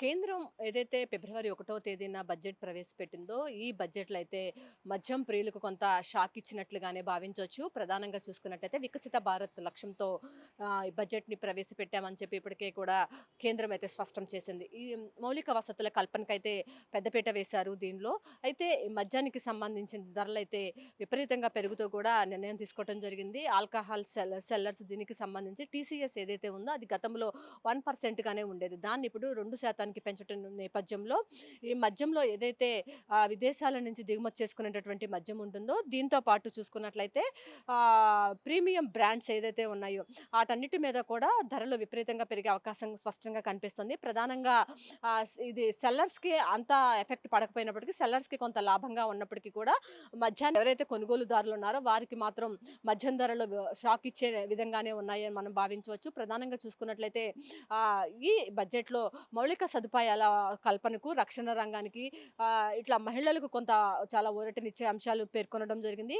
కేంద్రం ఏదైతే ఫిబ్రవరి ఒకటో తేదీన బడ్జెట్ ప్రవేశపెట్టిందో ఈ బడ్జెట్లో అయితే మద్యం ప్రియులకు కొంత షాక్ ఇచ్చినట్లుగానే భావించవచ్చు ప్రధానంగా చూసుకున్నట్టయితే వికసిత భారత్ లక్ష్యంతో బడ్జెట్ని ప్రవేశపెట్టామని చెప్పి ఇప్పటికే కూడా కేంద్రం అయితే స్పష్టం చేసింది. ఈ మౌలిక వసతుల కల్పనకైతే పెద్దపీట వేశారు దీనిలో. అయితే ఈ మద్యానికి సంబంధించిన ధరలు అయితే విపరీతంగా పెరుగుతూ కూడా నిర్ణయం తీసుకోవడం జరిగింది. ఆల్కహాల్ సెల్ సెల్లర్స్ దీనికి సంబంధించి టీసీఎస్ ఏదైతే ఉందో అది గతంలో వన్ పర్సెంట్గానే ఉండేది. దాన్ని ఇప్పుడు రెండు శాతానికి పెంచడం నేపథ్యంలో ఈ మద్యంలో ఏదైతే విదేశాల నుంచి దిగుమతి చేసుకునేటటువంటి మద్యం ఉంటుందో దీంతో పాటు చూసుకున్నట్లయితే ప్రీమియం బ్రాండ్స్ ఏదైతే ఉన్నాయో వాటన్నిటి మీద కూడా ధరలు విపరీతంగా పెరిగే అవకాశం స్పష్టంగా కనిపిస్తుంది. ప్రధానంగా ఇది సెల్లర్స్కి అంత ఎఫెక్ట్ పడకపోయినప్పటికీ సెల్లర్స్కి కొంత లాభంగా ఉన్నప్పటికీ కూడా మధ్యాహ్నం ఎవరైతే కొనుగోలుదారులు ఉన్నారో వారికి మాత్రం మధ్యం ధరలు షాక్ ఇచ్చే విధంగానే ఉన్నాయని మనం భావించవచ్చు. ప్రధానంగా చూసుకున్నట్లయితే ఈ బడ్జెట్లో మౌలిక సదుపాయాల కల్పనకు రక్షణ రంగానికి ఇట్లా మహిళలకు కొంత చాలా ఊరటనిచ్చే అంశాలు పేర్కొనడం జరిగింది.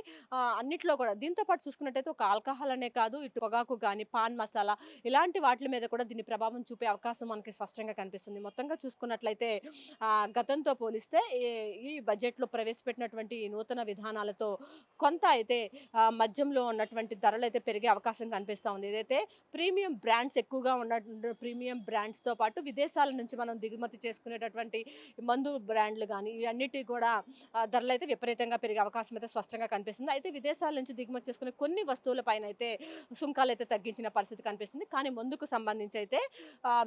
అన్నిట్లో కూడా దీంతో పాటు చూసుకున్నట్టయితే ఒక ఆల్కహాల్ అనే కాదు ఇటు పొగాకు కానీ పాన్ మసాలా ఇలాంటి వాటి మీద కూడా దీని ప్రభావం చూపే అవకాశం మనకి స్పష్టంగా కనిపిస్తుంది. మొత్తంగా చూసుకున్నట్లయితే గతంతో పోలిస్తే ఈ- ఈ బడ్జెట్లో ప్రవేశపెట్టినటువంటి నూతన విధానాలతో కొంత అయితే మద్యంలో ఉన్నటువంటి ధరలు అయితే పెరిగే అవకాశం కనిపిస్తూ ఉంది. ఏదైతే ప్రీమియం బ్రాండ్స్ ఎక్కువగా ఉన్న ప్రీమియం బ్రాండ్స్తో పాటు విదేశాల నుంచి మనం దిగుమతి చేసుకునేటటువంటి మందు బ్రాండ్లు కానీ ఇవన్నిటి కూడా ధరలు అయితే విపరీతంగా పెరిగే అవకాశం అయితే స్పష్టంగా కనిపిస్తుంది. అయితే విదేశాల నుంచి దిగుమతి చేసుకునే కొన్ని వస్తువుల పైన అయితే సుంకాలు అయితే తగ్గించిన పరిస్థితి కనిపిస్తుంది. కానీ మందుకు సంబంధించి అయితే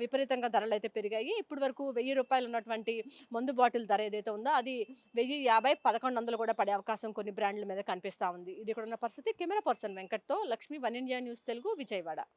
విపరీతంగా ధరలు అయితే పెరిగాయి. ఇప్పటి వరకు వెయ్యి రూపాయలు ఉన్నటువంటి మందు బాటిల్ ధర ఏదైతే ఉందో అది వెయ్యి యాభై పదకొండు వందలు కూడా పడే అవకాశం కొన్ని బ్రాండ్ల మీద కనిపిస్తూ ఉంది. ఇది కూడా ఉన్న పరిస్థితి. Camera person వెంకట్తో Lakshmi one India news Telugu Vijayawada.